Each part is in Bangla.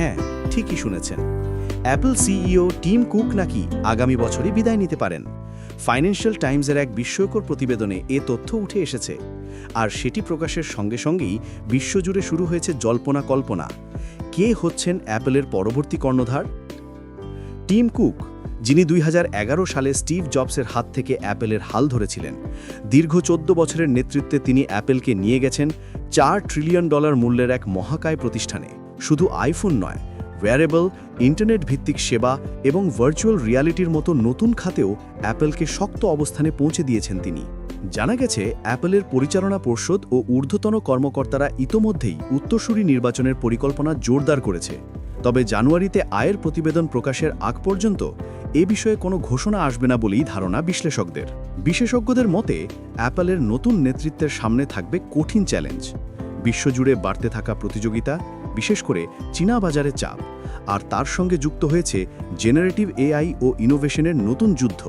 হ্যাঁ ঠিকই শুনেছেন। অ্যাপল সিইও টিম কুক নাকি আগামী বছরই বিদায় নিতে পারেন? ফাইন্যান্সিয়াল টাইমসের এক বিস্ময়কর প্রতিবেদনে এ তথ্য উঠে এসেছে। আর সেটি প্রকাশের সঙ্গে সঙ্গেই বিশ্বজুড়ে শুরু হয়েছে জল্পনা কল্পনা। কে হচ্ছেন অ্যাপলের পরবর্তী কর্ণধার? টিম কুক যিনি দুই হাজার এগারো সালে স্টিভ জবসের হাত থেকে অ্যাপেলের হাল ধরেছিলেন। দীর্ঘ চোদ্দ বছরের নেতৃত্বে তিনি অ্যাপেলকে নিয়ে গেছেন চার ট্রিলিয়ন ডলার মূল্যের এক মহাকায় প্রতিষ্ঠানে। শুধু আইফোন নয় ওয়্যারেবল ইন্টারনেট ভিত্তিক সেবা এবং ভার্চুয়াল রিয়ালিটির মতো নতুন খাতেও অ্যাপেলকে শক্ত অবস্থানে পৌঁছে দিয়েছেন তিনি। জানা গেছে, অ্যাপেলের পরিচালনা পর্ষদ ও ঊর্ধ্বতন কর্মকর্তারা ইতোমধ্যেই উত্তরসূরি নির্বাচনের পরিকল্পনা জোরদার করেছে। তবে জানুয়ারিতে আয়ের প্রতিবেদন প্রকাশের আগ পর্যন্ত এ বিষয়ে কোনো ঘোষণা আসবে না বলেই ধারণা বিশ্লেষকদের। বিশেষজ্ঞদের মতে, অ্যাপলের নতুন নেতৃত্বের সামনে থাকবে কঠিন চ্যালেঞ্জ। বিশ্বজুড়ে বাড়তে থাকা প্রতিযোগিতা বিশেষ করে চীনা বাজারের চাপ, আর তার সঙ্গে যুক্ত হয়েছে জেনারেটিভ এআই ও ইনোভেশনের নতুন যুদ্ধ।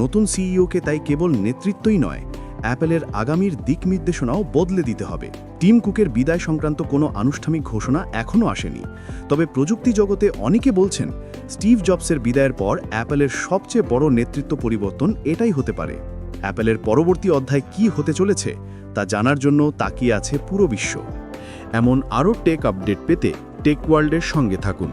নতুন সিইওকে তাই কেবল নেতৃত্বই নয়, অ্যাপেলের আগামীর দিক নির্দেশনাও বদলে দিতে হবে। টিম কুকের বিদায় সংক্রান্ত কোনো আনুষ্ঠানিক ঘোষণা এখনও আসেনি। তবে প্রযুক্তি জগতে অনেকে বলছেন, স্টিভ জবসের বিদায়ের পর অ্যাপেলের সবচেয়ে বড় নেতৃত্ব পরিবর্তন এটাই হতে পারে। অ্যাপেলের পরবর্তী অধ্যায় কি হতে চলেছে, তা জানার জন্য তাকিয়ে আছে পুরো বিশ্ব। এমন আরও টেক আপডেট পেতে টেক ওয়ার্ল্ডের সঙ্গে থাকুন।